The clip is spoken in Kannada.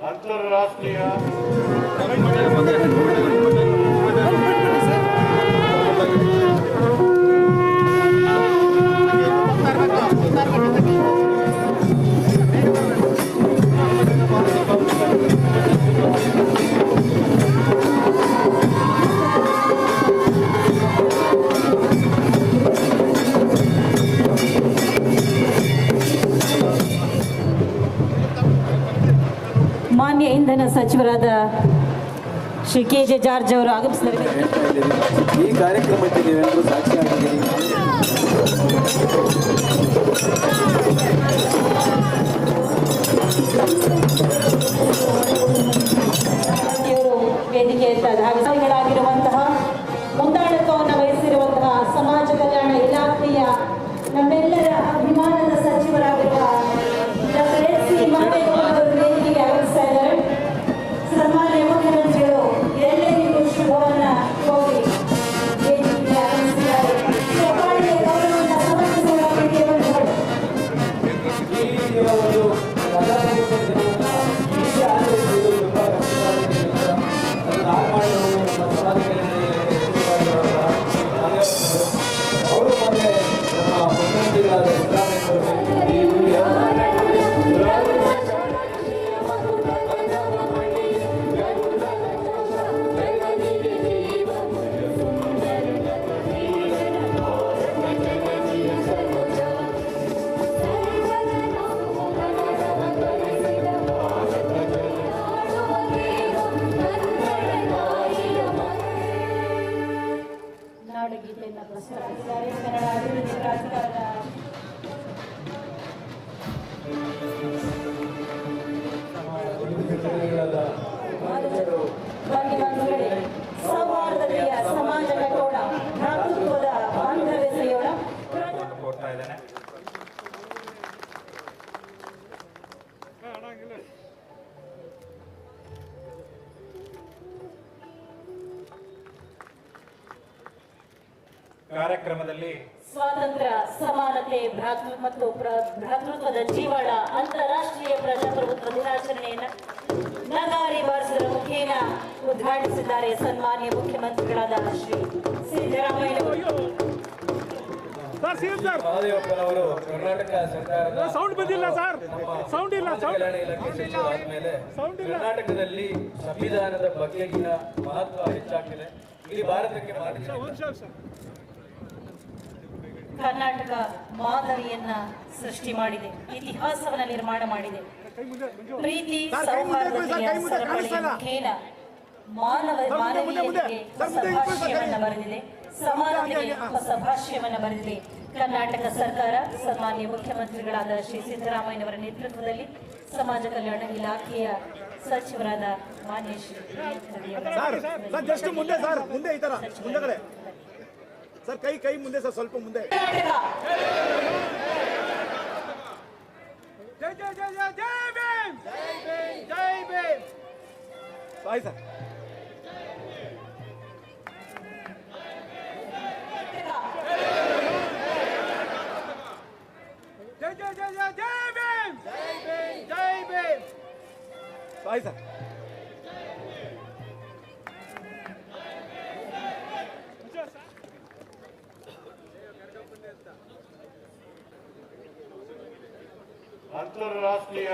ಅಂತಾರಾಷ್ಟ್ರೀಯ ಮಾನ್ಯ ಇಂಧನ ಸಚಿವರಾದ ಶ್ರೀ ಕೆ ಜೆ ಜಾರ್ಜ್ ಅವರು ಆಗಮಿಸಿದ್ದಾರೆ. ಈ ಕಾರ್ಯಕ್ರಮಕ್ಕೆ ನೀವೆಲ್ಲರೂ ಸಾಕ್ಷಿಯಾಗಿದ್ದೀರಿ. ಇವರು ವೇದಿಕೆ ಭಾಗಗಳಾಗಿರುವಂತಹ ಮುಂದಾಳತ್ವವನ್ನು ವಹಿಸಿರುವಂತಹ ಸಮಾಜ ಕಲ್ಯಾಣ ಇಲಾಖೆಯ ನಮ್ಮೆಲ್ಲರ ಅಭಿಮಾನದ ಸಚಿವರಾಗಿರುವ 감사합니다. ನಾಡಗೀತೆಯನ್ನು ಪ್ರಸ್ತುತಪಡಿಸಿದ್ದಾರೆ ಕನ್ನಡ ಅಭಿವೃದ್ಧಿ ಪ್ರಾಧಿಕಾರದ ಭ್ರಾತೃತ್ವದ ಬಾಂಧವ್ಯ ಸೆಳೆಯೋಣ ಕೋರ್ತಾ ಇದ್ದೇನೆ ಕಾರ್ಯಕ್ರಮದಲ್ಲಿ ಸ್ವಾತಂತ್ರ್ಯ ಸಮಾನತೆ ಭ್ರಾತೃ ಮತ್ತು ಭ್ರಾತೃತ್ವದ ಜೀವಾಳ ಅಂತಾರಾಷ್ಟ್ರೀಯ ಪ್ರಜಾಪ್ರಭುತ್ವ ದಿನಾಚರಣೆಯನ್ನು ನಗಾರಿ ವರ್ಷದ ಮುಖೇನ ಉದ್ಘಾಟಿಸಿದ್ದಾರೆ ಸನ್ಮಾನ್ಯ ಮುಖ್ಯಮಂತ್ರಿಗಳಾದ ಶ್ರೀ ಸಿದ್ದರಾಮಯ್ಯ ಮಹದೇವಪ್ಪನವರು ಕರ್ನಾಟಕ ಸರ್ಕಾರದ ಸೌಂಡ್ ಬಂದಿಲ್ಲ ಸರ್. ಸೌಂಡ್ ಇಲ್ಲ ಸೌಂಡ್. ಕಲ್ಯಾಣ ಇಲಾಖೆ ಸಚಿವರಾದ್ಮೇಲೆ ಸೌಂಡ್ ಕರ್ನಾಟಕದಲ್ಲಿ ಸಂವಿಧಾನದ ಬಗೆಗಿನ ಮಹತ್ವ ಹೆಚ್ಚಾಗಿದೆ ಇಲ್ಲಿ ಭಾರತಕ್ಕೆ ಕರ್ನಾಟಕ ಮಾದರಿಯನ್ನ ಸೃಷ್ಟಿ ಮಾಡಿದೆ ಇತಿಹಾಸವನ್ನ ನಿರ್ಮಾಣ ಮಾಡಿದೆ. ಮುಂದೆ ಪ್ರೀತಿ ಮುಂದೆ ಮುಂದೆ ಮಾನವ ಮುಂದೆ, ಮುಂದೆ, ಮುಂದೆ. ಮಾನವೀಯತೆಗೆ ಸರ್, ಹೊಸ ಮುಂದೆ ಇಟ್ಕೊಳ್ಳಿ ಸರ್, ಭಾಷ್ಯವನ್ನ ಕೈ. ಬರೆದಿದೆ. ಸಮಾನತೆಗೆ ಬರೆದಿದೆ. ಕರ್ನಾಟಕ ಸರ್ಕಾರ ಸನ್ಮಾನ್ಯ ಮುಖ್ಯಮಂತ್ರಿಗಳಾದ ಶ್ರೀ ಸಿದ್ದರಾಮಯ್ಯನವರ ನೇತೃತ್ವದಲ್ಲಿ ಸಮಾಜ ಕಲ್ಯಾಣ ಇಲಾಖೆಯ ಸಚಿವರಾದ ಮಾನ್ಯ ಶ್ರೀ ಮುಂದೆ ಅವರ ಸರ್ ಸರ್ ಜಸ್ಟ್ ಮುಂದೆ ಸರ್ ಮುಂದೆ ಈ ತರ ಮುಂದೆಗಡೆ ಸರ್ ಕೈ ಕೈ ಮುಂದೆ ಸರ್ ಸ್ವಲ್ಪ ಮುಂದೆ ಕರ್ನಾಟಕ ಜೈ ಜೈ ಜೈ ಜೈ ಜೈ ಭೀಮ್ ಜೈ ಭೀಮ್ ಸಾಯಿ ಸರ್ ಜೈ ಜೈ ಜೈ ಜೈ ಜೈ ಭೀಮ್ ಜೈ ಭೀಮ್ ಜೈ ಭೀಮ್ ಸಾಯಿ ಸರ್ ಅಂತಾರಾಷ್ಟ್ರೀಯ